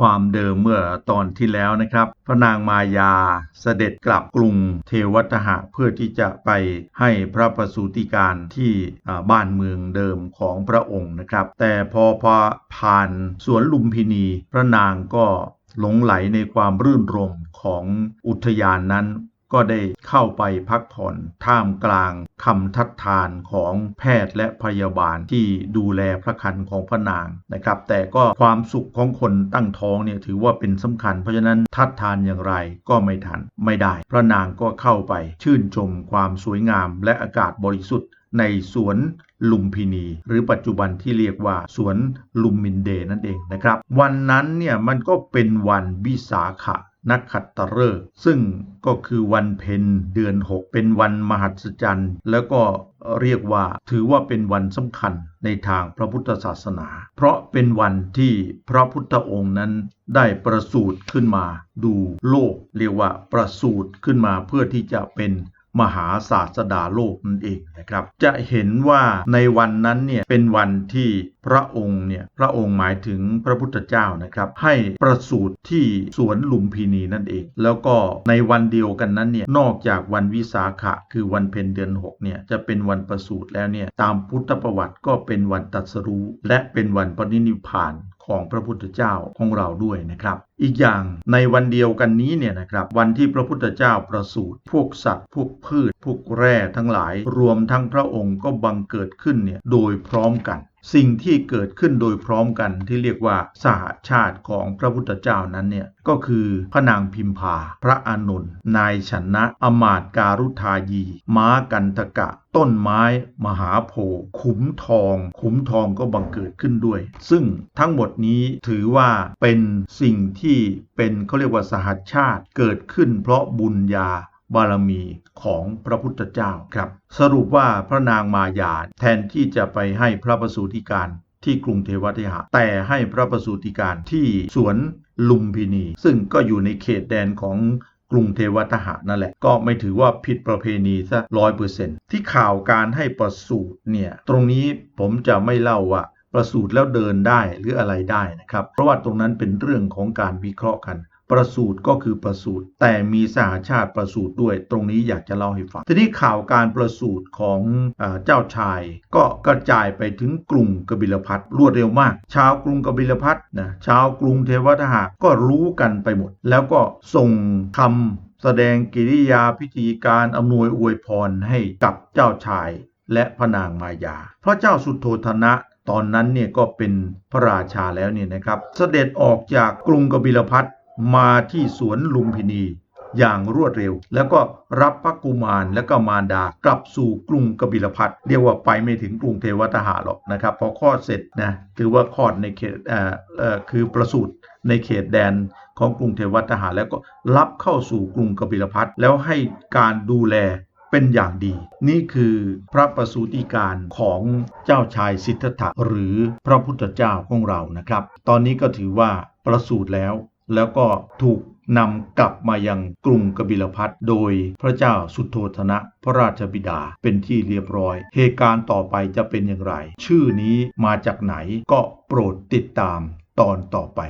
ความเดิมเมื่อตอนที่แล้วนะครับ พระนางมายาเสด็จกลับกรุงเทวทหะเพื่อที่จะไปให้พระประสูติการที่บ้านเมืองเดิมของพระองค์นะครับ แต่พอพอผ่านสวนลุมพินี พระนางก็หลงไหลในความรื่นรมของอุทยานนั้น ก็ได้เข้าไปพักผ่อนท่ามกลางคำทัดทานของแพทย์และพยาบาลที่ดูแลพระคันของพระนางนะครับ แต่ก็ความสุขของคนตั้งท้องเนี่ยถือว่าเป็นสำคัญ เพราะฉะนั้นทัดทานอย่างไรก็ไม่ทันไม่ได้ พระนางก็เข้าไปชื่นชมความสวยงามและอากาศบริสุทธิ์ในสวนลุมพินี หรือปัจจุบันที่เรียกว่าสวนลุมมินเดนั่นเองนะครับ วันนั้นเนี่ยมันก็เป็นวันวิสาขะ นักขัตฤกษ์ซึ่งก็คือวันเพ็ญเดือน 6 เป็นวันมหัศจรรย์ แล้วก็เรียกว่าถือว่าเป็นวันสำคัญในทางพระพุทธศาสนา เพราะเป็นวันที่พระพุทธองค์นั้นได้ประสูติขึ้นมาดูโลก เรียกว่าประสูติขึ้นมาเพื่อที่จะเป็น มหาศาสดาโลกนั่นเองนะครับ จะเห็นว่าในวันนั้นเนี่ยเป็นวันที่พระองค์เนี่ยพระองค์หมายถึงพระพุทธเจ้านะครับ ให้ประสูติที่สวนลุมพินีนั่นเอง แล้วก็ในวันเดียวกันนั้นเนี่ยนอกจากวันวิสาขะ คือวันเพ็ญเดือน6เนี่ยจะเป็นวันประสูติแล้วเนี่ยตามพุทธประวัติก็เป็นวันตรัสรู้และเป็นวันปรินิพพานของพระพุทธเจ้าของเราด้วยนะครับ อีกอย่างในวันเดียวกันนี้เนี่ยนะครับ วันที่พระพุทธเจ้าประสูติพวกสัตว์ พวกพืช พวกแร่ทั้งหลาย รวมทั้งพระองค์ก็บังเกิดขึ้นเนี่ยโดยพร้อมกัน สิ่งที่เกิดขึ้นโดยพร้อมกันที่เรียกว่าสหชาติของพระพุทธเจ้านั้นเนี่ยก็คือพระนางพิมพา พระอานนท์นายชนะ อมาตการุทายี ม้ากันทกะ ต้นไม้ มหาโพธิ์ขุมทอง ขุมทองก็บังเกิดขึ้นด้วย ซึ่งทั้งหมดนี้ถือว่าเป็นสิ่งที่เป็นเขาเรียกว่าสหัชชาติเกิดขึ้นเพราะบุญญา บารมีของพระพุทธเจ้าครับ สรุปว่าพระนางมายาแทนที่จะไปให้พระประสูติการที่กรุงเทวทิหะ แต่ให้พระประสูติการที่สวนลุมพินี ซึ่งก็อยู่ในเขตแดนของกรุงเทวทหะนั่นแหละ ก็ไม่ถือว่าผิดประเพณีซะร้อยเปอร์เซ็นต์ที่ข่าวการให้ประสูติเนี่ย ตรงนี้ผมจะไม่เล่าว่าประสูติแล้วเดินได้หรืออะไรได้นะครับ เพราะว่าตรงนั้นเป็นเรื่องของการวิเคราะห์กัน ประสูติก็คือประสูติแต่มีสหชาติประสูติด้วย ตรงนี้อยากจะเล่าให้ฟังทีนี้ข่าวการประสูติของเอเจ้าชาย ก็กระจายไปถึงกรุงกบิลพัทรวดเร็วมาก ชาวกรุงกบิลพัทนะชาวกรุงเทวทหะก็รู้กันไปหมด แล้วก็ส่งคำแสดงกิริยาพิธีการอำนวยอวยพรให้กับเจ้าชายและพระนางมายาเพราะเจ้าสุโธธนะตอนนั้นเนี่ยก็เป็นพระราชาแล้วเนี่ยนะครับ เสด็จออกจากกรุงกบิลพัท มาที่สวนลุมพินีอย่างรวดเร็ว แล้วก็รับพระกุมารและก็มารดากลับสู่กรุงกบิลพัทเรียกว่าไปไม่ถึงกรุงเทวทหะหรอกนะครับพอคลอดเสร็จนะถือว่าคลอดในเขตเอ่อเอ่อคือประสูติในเขตแดนของกรุงเทวทหะแล้วก็รับเข้าสู่กรุงกบิลพัทแล้วให้การดูแลเป็นอย่างดี นี่คือพระประสูติการของเจ้าชายสิทธัตถะหรือพระพุทธเจ้าของเรานะครับ ตอนนี้ก็ถือว่าประสูติแล้ว แล้วก็ถูกนำกลับมายังกรุงกบิลพัทโดยพระเจ้าสุโธธนะ พระราชบิดาเป็นที่เรียบร้อย เหตุการณ์ต่อไปจะเป็นอย่างไร ชื่อนี้มาจากไหนก็โปรดติดตามตอนต่อไป